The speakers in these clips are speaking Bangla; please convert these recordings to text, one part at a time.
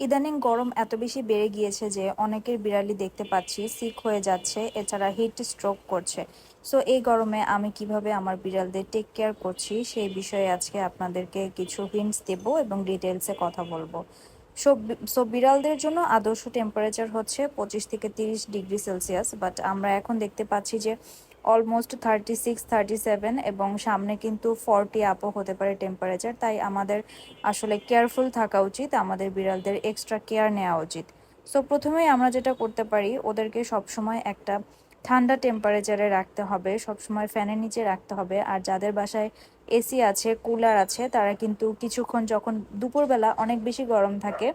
ইদানিং গরম এত বেশি বেড়ে গিয়েছে যে অনেকের বিড়ালই দেখতে পাচ্ছি সিক হয়ে যাচ্ছে, এছাড়া হিট স্ট্রোক করছে। সো এই গরমে আমি কীভাবে আমার বিড়ালদের টেক কেয়ার করছি সেই বিষয়ে আজকে আপনাদেরকে কিছু হিন্টস দেব এবং ডিটেলসে কথা বলব। সো সো বিড়ালদের জন্য আদর্শ টেম্পারেচার হচ্ছে পঁচিশ থেকে তিরিশ ডিগ্রি সেলসিয়াস বাট আমরা এখন দেখতে পাচ্ছি যে almost thirty six thirty seven এবং সামনে কিন্তু ফর্টি আপও হতে পারে টেম্পারেচার তাই আমাদের আসলে কেয়ারফুল থাকা উচিত, আমাদের বিড়ালদের এক্সট্রা কেয়ার নেওয়া উচিত। সো প্রথমেই আমরা যেটা করতে পারি, ওদেরকে সবসময় একটা ঠান্ডা টেম্পারেচারে রাখতে হবে, সবসময় ফ্যানের নিচে রাখতে হবে, আর যাদের বাসায় এসি আছে কুলার আছে, তারা কিন্তু কিছুক্ষণ যখন দুপুরবেলা অনেক বেশি গরম থাকে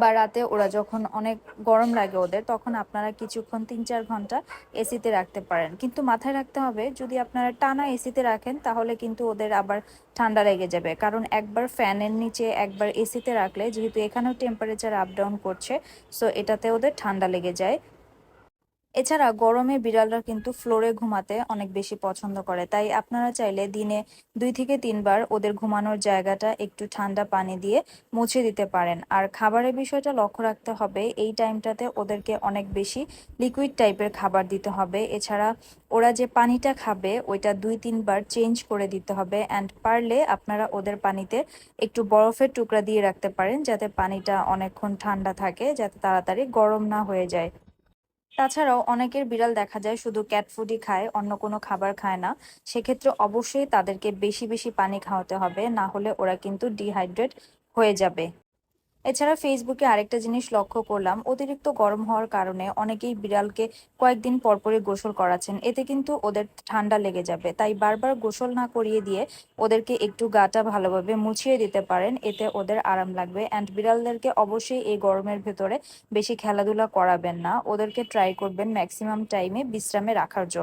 বা রাতে ওরা যখন অনেক গরম লাগে ওদের, তখন আপনারা কিছুক্ষণ তিন চার ঘণ্টা এসিতে রাখতে পারেন। কিন্তু মাথায় রাখতে হবে, যদি আপনারা টানা এসিতে রাখেন, তাহলে কিন্তু ওদের আবার ঠান্ডা লেগে যাবে। কারণ একবার ফ্যানের নিচে একবার এসিতে রাখলে, যেহেতু এখানেও টেম্পারেচার আপ ডাউন করছে সো এটাতে ওদের ঠান্ডা লেগে যায়। এছাড়া গরমে বিড়ালরা কিন্তু ফ্লোরে ঘুমাতে অনেক বেশি পছন্দ করে। তাই আপনারা চাইলে দিনে দুই থেকে তিনবার ওদের ঘুমানোর জায়গাটা একটু ঠান্ডা পানি দিয়ে মুছে দিতে পারেন। আর খাবারের বিষয়টা লক্ষ্য রাখতে হবে, এই টাইমটাতে ওদেরকে অনেক বেশি লিকুইড টাইপের খাবার দিতে হবে। এছাড়া ওরা যে পানিটা খাবে, ওইটা দুই তিনবার চেঞ্জ করে দিতে হবে। অ্যান্ড পারলে আপনারা ওদের পানিতে একটু বরফের টুকরা দিয়ে রাখতে পারেন, যাতে পানিটা অনেকক্ষণ ঠান্ডা থাকে, যাতে তাড়াতাড়ি গরম না হয়ে যায়। তাছাড়াও অনেকের বিড়াল দেখা যায় শুধু ক্যাট ফুডই খায়, অন্য কোনো খাবার খায় না। সেক্ষেত্রে অবশ্যই তাদেরকে বেশি বেশি পানি খাওয়াতে হবে, না হলে ওরা কিন্তু ডিহাইড্রেট হয়ে যাবে। এছাড়া ফেসবুকে আরেকটা জিনিস লক্ষ্য করলাম, অতিরিক্ত গরম হওয়ার কারণে অনেকেই বিড়ালকে কয়েকদিন পরপরই গোসল করাচ্ছেন। এতে কিন্তু ওদের ঠান্ডা লেগে যাবে। তাই বারবার গোসল না করিয়ে দিয়ে ওদেরকে একটু গাটা ভালোভাবে মুছিয়ে দিতে পারেন। এতে ওদের আরাম লাগবে। অ্যান্ড বিড়ালদেরকে অবশ্যই এই গরমের ভেতরে বেশি খেলাধুলা করাবেন না। ওদেরকে ট্রাই করবেন ম্যাক্সিমাম টাইমে বিশ্রামে রাখার জন্য।